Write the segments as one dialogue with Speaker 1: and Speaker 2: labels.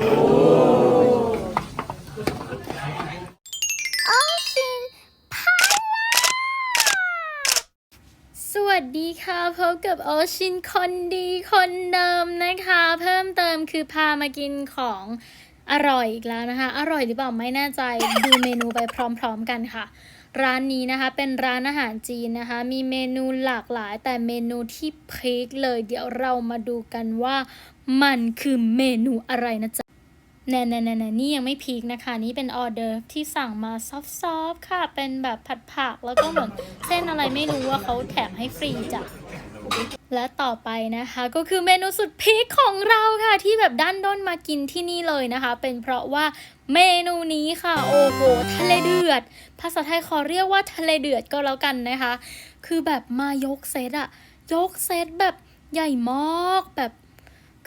Speaker 1: สวัสดีค่ะพบกับโอชินคนดีคนเดิมนะคะ เพิ่มเติมคือพามากินของอร่อยอีกแล้วนะคะ อร่อยหรือเปล่าไม่แน่ใจดูเมนูไปพร้อมๆกันค่ะ ร้านนี้นะคะเป็นร้านอาหารจีนนะคะ มีเมนูหลากหลาย แต่เมนูที่พีคเลย เดี๋ยวเรามาดูกันว่ามันคือเมนูอะไรนะจ๊ะ แน่ๆๆๆนี่ยังไม่พีคนะคะ นี่เป็นออเดอร์ที่สั่งมาซอฟๆค่ะ เป็นแบบผัดผักแล้วก็เหมือนเส้นอะไรไม่รู้ว่าเขาแถมให้ฟรีจ้ะและต่อไปนะคะก็คือเมนูสุดพีคของเราค่ะ ที่แบบด้านด้นมากินที่นี่เลยนะคะ เป็นเพราะว่าเมนูนี้ค่ะ โอ้โหทะเลเดือด ภาษาไทยขอเรียกว่าทะเลเดือดก็แล้วกันนะคะ คือแบบมายกเซตอะยกเซตแบบใหญ่มากแบบ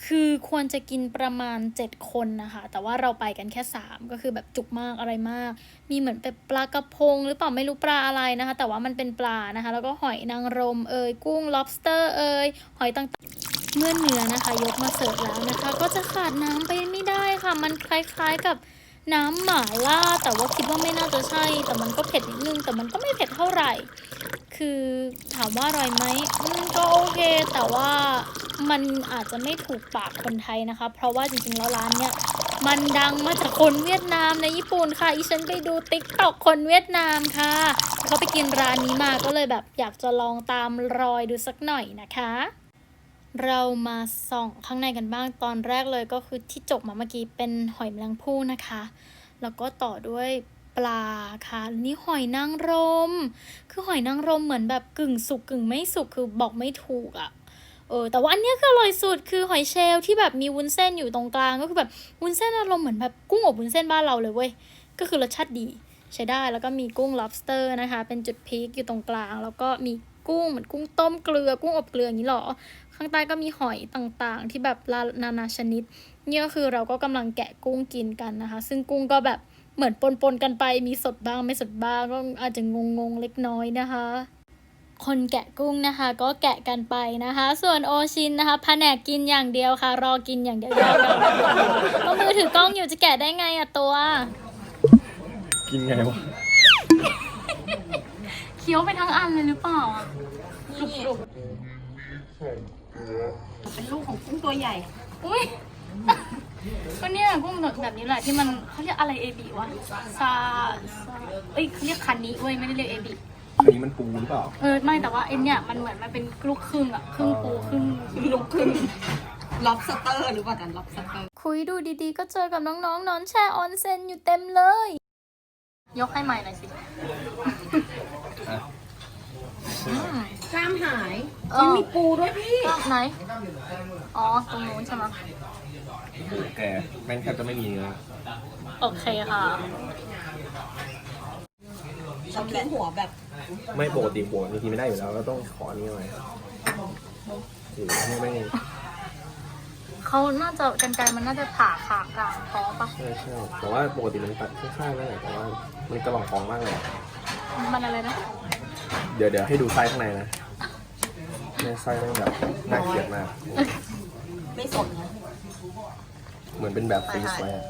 Speaker 1: คือควรจะกินประมาณ 7 คนนะคะ แต่ว่าเราไปกันแค่ 3 ก็คือแบบจุกมากอะไรมาก มีเหมือนเป็นปลากระพง หรือเปล่าไม่รู้ปลาอะไรนะคะ แต่ว่ามันเป็นปลานะคะ แล้วก็หอยนางรมเอยกุ้ง lobster เอยหอยต่างๆเมื่อเนื้อนะคะ ยกมาเสิร์ฟแล้วนะคะ ก็จะขาดน้ำไปไม่ได้ค่ะ มันคล้ายๆกับน้ำหมาล่า แต่ว่าคิดว่าไม่น่าจะใช่ แต่มันก็เผ็ดนิดนึง แต่มันก็ไม่เผ็ดเท่าไหร่ คือถามว่าอร่อยไหมอืมก็โอเค แต่ว่า มันอาจจะไม่ถูกปากคนไทยนะคะ เพราะว่าจริงๆแล้วร้านเนี้ยมันดังมาจากคนเวียดนามในญี่ปุ่นค่ะ อีฉันไปดูติ๊กต็อกคนเวียดนามค่ะเขาไปกินร้านนี้มาก็เลยแบบอยากจะลองตามรอยดูสักหน่อยนะคะ เรามาส่องข้างในกันบ้างตอนแรกเลยก็คือที่จกมาเมื่อกี้เป็นหอยแมลงภู่นะคะ แล้วก็ต่อด้วยปลาค่ะ นี่หอยนางรม คือหอยนางรมเหมือนแบบกึ่งสุกกึ่งไม่สุกคือบอกไม่ถูกอะ่ะ เออแต่ว่าอันนี้คืออร่อยสุดคือหอยเชลล์ที่แบบมีวุ้นเส้นอยู่ตรงกลางก็คือแบบวุ้นเส้นอารมณ์เหมือนแบบกุ้งอบวุ้นเส้นบ้านเราเลยเว้ยก็คือรสชาติดีใช้ได้แล้วก็มีกุ้ง lobster นะคะ เป็นจุดพีคอยู่ตรงกลาง แล้วก็มีกุ้งเหมือนกุ้งต้มเกลือ กุ้งอบเกลืออย่างนี้หรอ ข้างใต้ก็มีหอยต่างๆ ที่แบบนานาชนิดนี่ก็คือเราก็กำลังแกะกุ้งกินกันนะคะ ซึ่งกุ้งก็แบบเหมือนปนๆกันไปมีสดบ้างไม่สดบ้างก็อาจจะงงๆเล็กน้อยนะคะ คนแกะกุ้งนะคะ ก็แกะกันไปนะคะ ส่วนโอชินนะคะแผนกกินอย่างเดียวค่ะ รอกินอย่างเดียวยาวๆก็มือถือกล้องอยู่จะแกะได้ไงอะตัว
Speaker 2: กินไงวะ
Speaker 1: เคี้ยวไปทั้งอันเลยหรือเปล่าอะ
Speaker 3: เป็นลูกของกุ้งตัวใหญ่
Speaker 1: อุ้ยก็เนี่ยกุ้งแบบนี้แหละที่มันเขาเรียกอะไรเอบีวะซาซาเอ้ยเขาเรียกคันนี้เว้ยไม่ได้เรียกเอบี
Speaker 2: อันนี้มันปูหรือเปล่า
Speaker 1: เออไม่แต่ว่าไอเนี่ยมันเหมือนมันเป็นลูกครึ่งอะครึ่งปูครึ่ง
Speaker 3: ลูกครึ่ง lobster หรือเปล่ากัน lobster
Speaker 1: คุยดูดีๆ ก็เจอกับน้องๆนอนแช่ออนเซ็นอยู่เต็มเลย ยกให้ใหม่หน่อยสิอืม
Speaker 3: กล้ามหาย
Speaker 1: เออ
Speaker 3: มันมีปูด้วยพี่
Speaker 1: ก็ไหน อ๋อ ตรงนู้นใช่ไหม
Speaker 2: แกแม่งแทบจะไม่มีเนื้อ
Speaker 1: โอเคค่ะ
Speaker 3: ชอบกินหัวแบบ
Speaker 2: ไม่ปกติหัวบางทีไม่ได้อยู่แล้วก็ต้องขออันนี้หน่อยหรือไม่ไม่
Speaker 1: เขาน่าจะกันไกรมันน่าจะผ่าขากลางท้องปะ
Speaker 2: ใช่ใช่แต่ว่าปกติมันตัดข้างๆนั่นแหละแต่ว่ามันกระหล่องฟองมากเลย
Speaker 1: มันอะไรนะ
Speaker 2: เดี๋ยวเดี๋ยวให้ดูไส้ข้างในนะเนี่ยไส้ต้องแบบน่าเกลียดมาก
Speaker 3: ไม่สดนะ
Speaker 2: เหมือนเป็นแบบฟรีซไว้อะ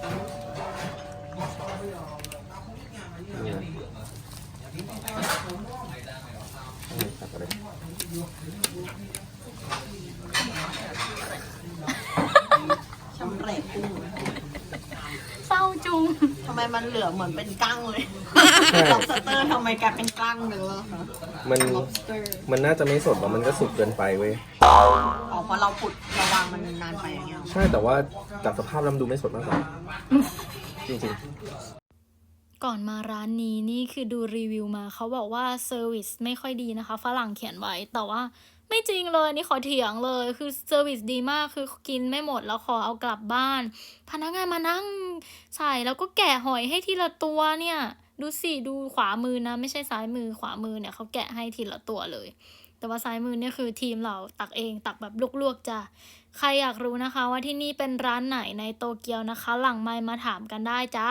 Speaker 3: ช่ำแปลกกุ้ง
Speaker 1: เศร้าจุง
Speaker 3: ทำไมมันเหลือเหมือนเป็นกั้งเลย
Speaker 2: ใช่
Speaker 3: lobster ทำไมกลายเป็นกั้งเลยล่ะคะ
Speaker 2: มัน
Speaker 3: lobster
Speaker 2: มันน่าจะไม่สดหรอกมันก็สุกเกินไปเว้ย
Speaker 3: อ๋อเพราะเราขุดเราวางมันนานไปอย่างเงี้ย
Speaker 2: ใช่แต่ว่าจากสภาพแล้วมันดูไม่สดมากกว่าจริง
Speaker 1: ก่อนมาร้านนี้นี่คือดูรีวิวมาเขาบอกว่าเซอร์วิสไม่ค่อยดีนะคะ ฝรั่งเขียนไว้ แต่ว่าไม่จริงเลยนี่ขอเถียงเลย คือเซอร์วิสดีมากคือกินไม่หมดแล้วขอเอากลับบ้าน พนักงานมานั่งใส่แล้วก็แกะหอยให้ทีละตัวเนี่ย ดูสิดูขวามือนะ ไม่ใช่ซ้ายมือขวามือเนี่ยเขาแกะให้ทีละตัวเลย แต่ว่าซ้ายมือเนี่ยคือทีมเราตักเองตักแบบลวกๆจ้ะใครอยากรู้นะคะว่าที่นี่เป็นร้านไหนในโตเกียวนะคะ หลังไมมาถามกันได้จ้า